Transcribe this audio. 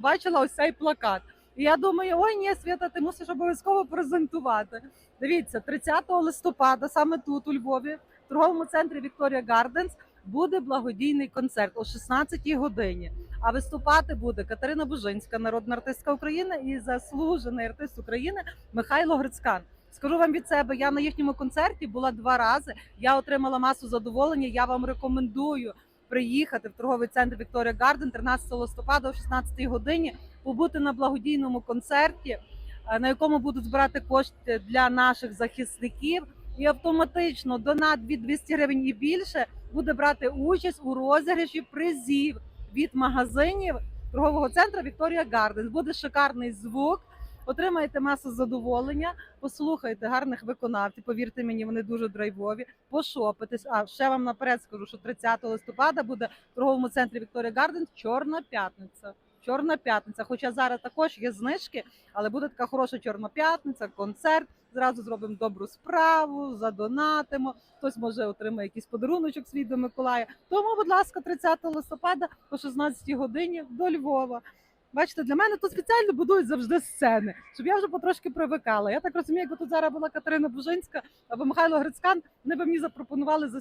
бачила ось цей плакат. І я думаю, ой, ні, Свята, ти мусиш обов'язково презентувати. Дивіться, 30 листопада, саме тут, у Львові, в торговому центрі Вікторія Гарденс, буде благодійний концерт о 16-й годині. А виступати буде Катерина Бужинська, народна артистка України, і заслужений артист України Михайло Грицькан. Скажу вам від себе, я на їхньому концерті була два рази. Я отримала масу задоволення. Я вам рекомендую приїхати в торговий центр Вікторія Гарден 13 листопада о 16 годині, побути на благодійному концерті, е, на якому будуть збирати кошти для наших захисників. І автоматично донат від 200 гривень і більше буде брати участь у розіграші призів від магазинів торгового центру Вікторія Гарден. Буде шикарний звук. Отримаєте масу задоволення, послухайте гарних виконавців. Повірте мені, вони дуже драйвові. Пошопитесь. А ще вам наперед скажу, що 30 листопада буде в торговому центрі Вікторія Гарден Чорна п'ятниця. Чорна п'ятниця. Хоча зараз також є знижки, але буде така хороша чорна п'ятниця, концерт. Зразу зробимо добру справу, задонатимо. Хтось може отримає якийсь подаруночок свій до Миколая. Тому, будь ласка, 30 листопада о 16 годині до Львова. Бачите, для мене тут спеціально будують завжди сцени, щоб я вже потрошки привикала. Я так розумію, якби тут зараз була Катерина Бужинська або Михайло Грицькан, вони б мені запропонували за